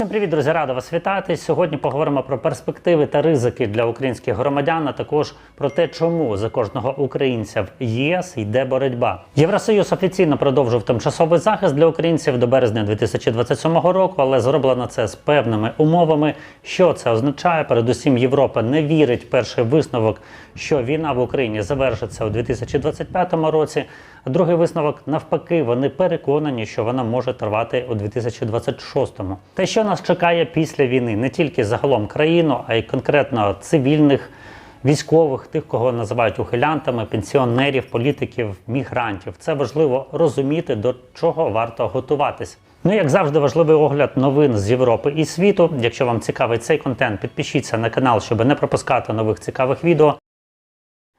Всім привіт, друзі! Рада вас вітати. Сьогодні поговоримо про перспективи та ризики для українських громадян, а також про те, чому за кожного українця в ЄС йде боротьба. Євросоюз офіційно продовжив тимчасовий захист для українців до березня 2027 року, але зроблено це з певними умовами. Що це означає? Передусім, Європа не вірить перший висновок, що війна в Україні завершиться у 2025 році. А другий висновок навпаки, вони переконані, що вона може тривати у 2026-му. Те, що нас чекає після війни, не тільки загалом країну, а й конкретно цивільних. Військових, тих, кого називають ухилянтами, пенсіонерів, політиків, мігрантів, це важливо розуміти, до чого варто готуватись. Ну, як завжди, важливий огляд новин з Європи і світу. Якщо вам цікавий цей контент, підпишіться на канал, щоб не пропускати нових цікавих відео.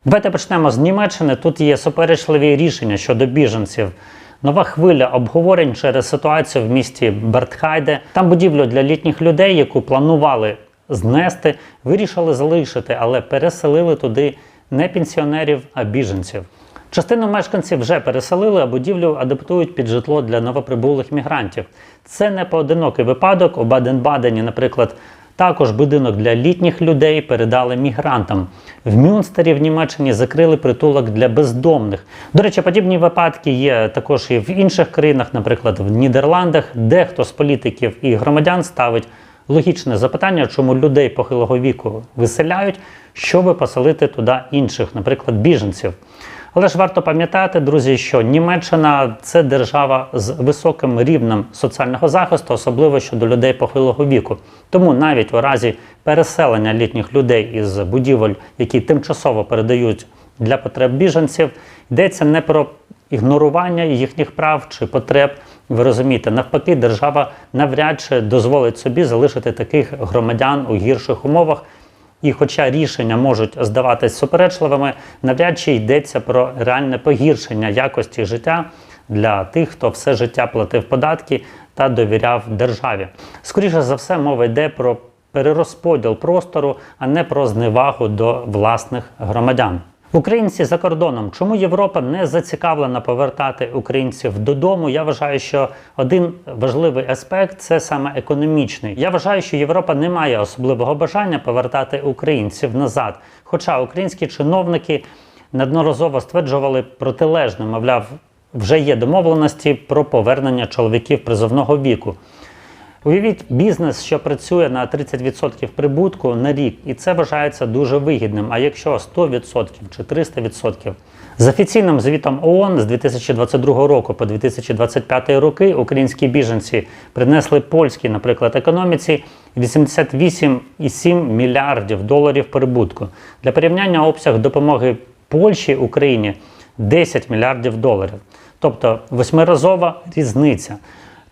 Давайте почнемо з Німеччини. Тут є суперечливі рішення щодо біженців. Нова хвиля обговорень через ситуацію в місті Бертхайде. Там будівлю для літніх людей, яку планували знести, вирішили залишити, але переселили туди не пенсіонерів, а біженців. Частину мешканців вже переселили, а будівлю адаптують під житло для новоприбулих мігрантів. Це не поодинокий випадок. У Баден-Бадені, наприклад, також будинок для літніх людей передали мігрантам. В Мюнстері в Німеччині закрили притулок для бездомних. До речі, подібні випадки є також і в інших країнах, наприклад, в Нідерландах, дехто з політиків і громадян ставить логічне запитання, чому людей похилого віку виселяють, щоб поселити туди інших, наприклад, біженців. Але ж варто пам'ятати, друзі, що Німеччина це держава з високим рівнем соціального захисту, особливо щодо людей похилого віку. Тому навіть у разі переселення літніх людей із будівель, які тимчасово передають для потреб біженців, йдеться не про ігнорування їхніх прав чи потреб. Ви розумієте, навпаки, держава навряд чи дозволить собі залишити таких громадян у гірших умовах. І, хоча рішення можуть здаватись суперечливими, навряд чи йдеться про реальне погіршення якості життя для тих, хто все життя платив податки та довіряв державі. Скоріше за все, мова йде про перерозподіл простору, а не про зневагу до власних громадян. Українці за кордоном, чому Європа не зацікавлена повертати українців додому? Я вважаю, що один важливий аспект це саме економічний. Я вважаю, що Європа не має особливого бажання повертати українців назад. Хоча українські чиновники неодноразово стверджували протилежне, мовляв, вже є домовленості про повернення чоловіків призовного віку. Уявіть бізнес, що працює на 30% прибутку на рік, і це вважається дуже вигідним. А якщо 100% чи 300%? з офіційним звітом ООН з 2022 року по 2025 роки українські біженці принесли польській, наприклад, економіці 88,7 мільярдів доларів прибутку. Для порівняння обсяг допомоги Польщі Україні 10 мільярдів доларів, тобто восьмиразова різниця.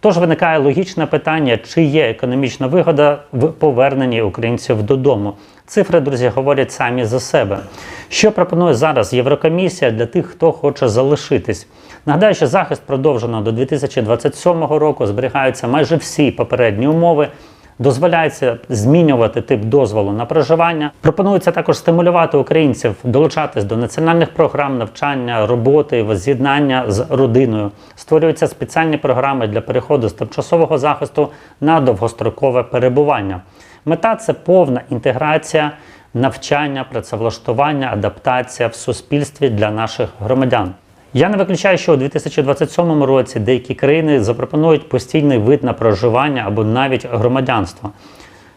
Тож виникає логічне питання, чи є економічна вигода в поверненні українців додому. Цифри, друзі, говорять самі за себе. Що пропонує зараз Єврокомісія для тих, хто хоче залишитись? Нагадаю, що захист продовжено до 2027 року, зберігаються майже всі попередні умови. Дозволяється змінювати тип дозволу на проживання. Пропонується також стимулювати українців долучатись до національних програм навчання, роботи, воз'єднання з родиною. Створюються спеціальні програми для переходу з тимчасового захисту на довгострокове перебування. Мета це повна інтеграція, навчання, працевлаштування, адаптація в суспільстві для наших громадян. Я не виключаю, що у 2027 році деякі країни запропонують постійний вид на проживання або навіть громадянство.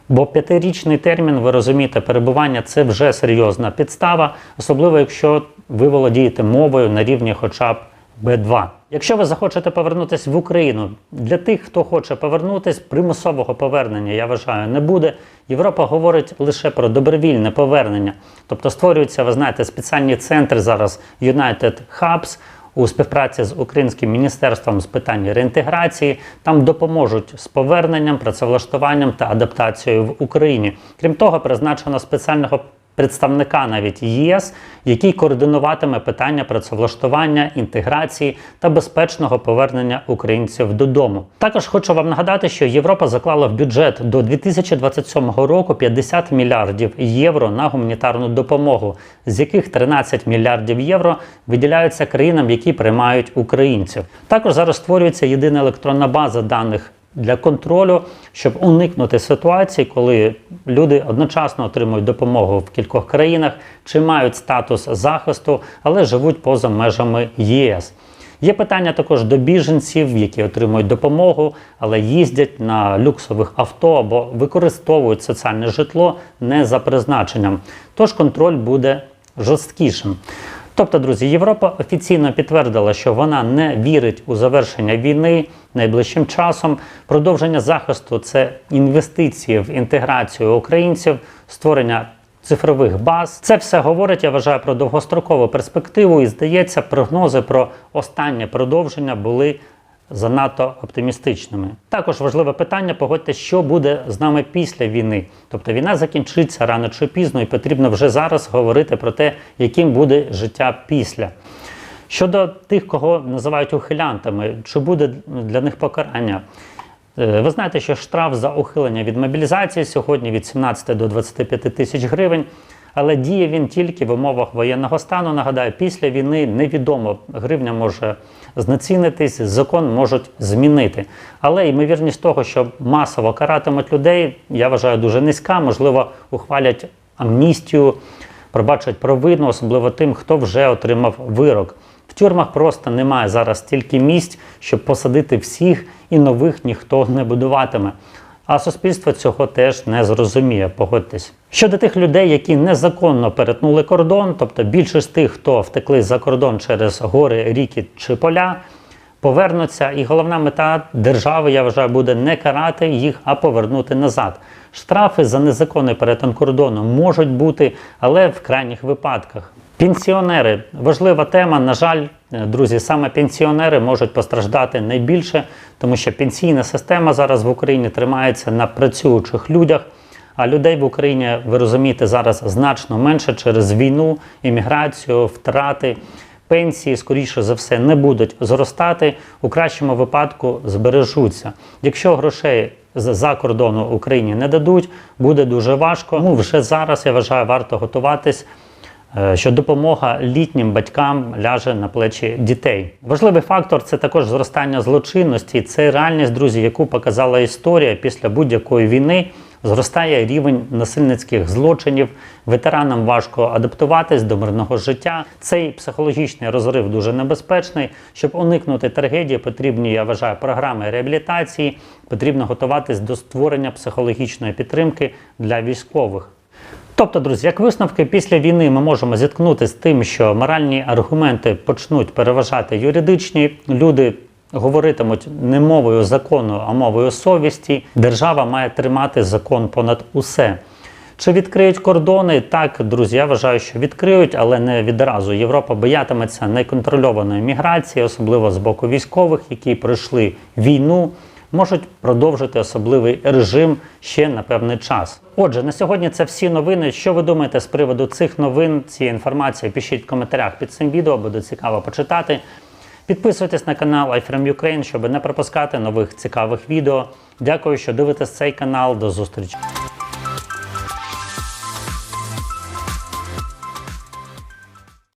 Бо п'ятирічний термін, ви розумієте, перебування це вже серйозна підстава, особливо якщо ви володієте мовою на рівні хоча б Б2. Якщо ви захочете повернутися в Україну, для тих, хто хоче повернутися, примусового повернення, я вважаю, не буде. Європа говорить лише про добровільне повернення. Тобто створюються, ви знаєте, спеціальні центри зараз United Hubs у співпраці з Українським міністерством з питань реінтеграції. Там допоможуть з поверненням, працевлаштуванням та адаптацією в Україні. Крім того, призначено спеціального представника навіть ЄС, який координуватиме питання працевлаштування, інтеграції та безпечного повернення українців додому. Також хочу вам нагадати, що Європа заклала в бюджет до 2027 року 50 мільярдів євро на гуманітарну допомогу, з яких 13 мільярдів євро виділяються країнам, які приймають українців. Також зараз створюється єдина електронна база даних для контролю, щоб уникнути ситуації, коли люди одночасно отримують допомогу в кількох країнах чи мають статус захисту, але живуть поза межами ЄС. Є питання також до біженців, які отримують допомогу, але їздять на люксових авто або використовують соціальне житло не за призначенням. Тож контроль буде жорсткішим. Тобто, друзі, Європа офіційно підтвердила, що вона не вірить у завершення війни найближчим часом. Продовження захисту це інвестиції в інтеграцію українців, створення цифрових баз. Це все говорить, я вважаю, про довгострокову перспективу. І здається, прогнози про останнє продовження були занадто оптимістичними. Також важливе питання: погодьте, що буде з нами після війни. Тобто війна закінчиться рано чи пізно, і потрібно вже зараз говорити про те, яким буде життя після. Щодо тих, кого називають ухилянтами, чи буде для них покарання? Е, Ви знаєте, що штраф за ухилення від мобілізації сьогодні від 17 до 25 тисяч гривень, але діє він тільки в умовах воєнного стану. Нагадаю, після війни невідомо, гривня може знецінитись, закон можуть змінити. Але ймовірність того, що масово каратимуть людей, я вважаю дуже низька. Можливо, ухвалять амністію, пробачать провину, особливо тим, хто вже отримав вирок. В тюрмах просто немає зараз стільки місць, щоб посадити всіх, і нових ніхто не будуватиме. А суспільство цього теж не зрозуміє, погодьтесь. Щодо тих людей, які незаконно перетнули кордон, тобто більшість тих, хто втекли за кордон через гори, ріки чи поля, повернуться. І головна мета держави, я вважаю, буде не карати їх, а повернути назад. Штрафи за незаконний перетин кордону можуть бути, але в крайніх випадках. Пенсіонери важлива тема. На жаль, друзі, саме пенсіонери можуть постраждати найбільше, тому що пенсійна система зараз в Україні тримається на працюючих людях. А людей в Україні, ви розумієте, зараз значно менше через війну, імміграцію, втрати. Пенсії, скоріше за все, не будуть зростати, у кращому випадку збережуться. Якщо грошей з-за кордону Україні не дадуть, буде дуже важко. Тому вже зараз я вважаю, варто готуватись Е, що допомога літнім батькам ляже на плечі дітей. Важливий фактор це також зростання злочинності. Це реальність, друзі, яку показала історія після будь-якої війни. Зростає рівень насильницьких злочинів, ветеранам важко адаптуватись до мирного життя. Цей психологічний розрив дуже небезпечний. Щоб уникнути трагедії, потрібні, я вважаю, програми реабілітації. Потрібно готуватись до створення психологічної підтримки для військових. Тобто, друзі, як висновки після війни ми можемо зіткнутися з тим, що моральні аргументи почнуть переважати юридичні. Люди говоритимуть не мовою закону, а мовою совісті. Держава має тримати закон понад усе. Чи відкриють кордони? Так, друзі, я вважаю, що відкриють, але не відразу. Європа боятиметься неконтрольованої міграції, особливо з боку військових, які пройшли війну можуть продовжити особливий режим ще на певний час. Отже, на сьогодні це всі новини. Що ви думаєте з приводу цих новин, цієї інформації? Пишіть в коментарях під цим відео, буде цікаво почитати. Підписуйтесь на канал iFrame Ukraine, щоб не пропускати нових цікавих відео. Дякую, що дивитесь цей канал. До зустрічі.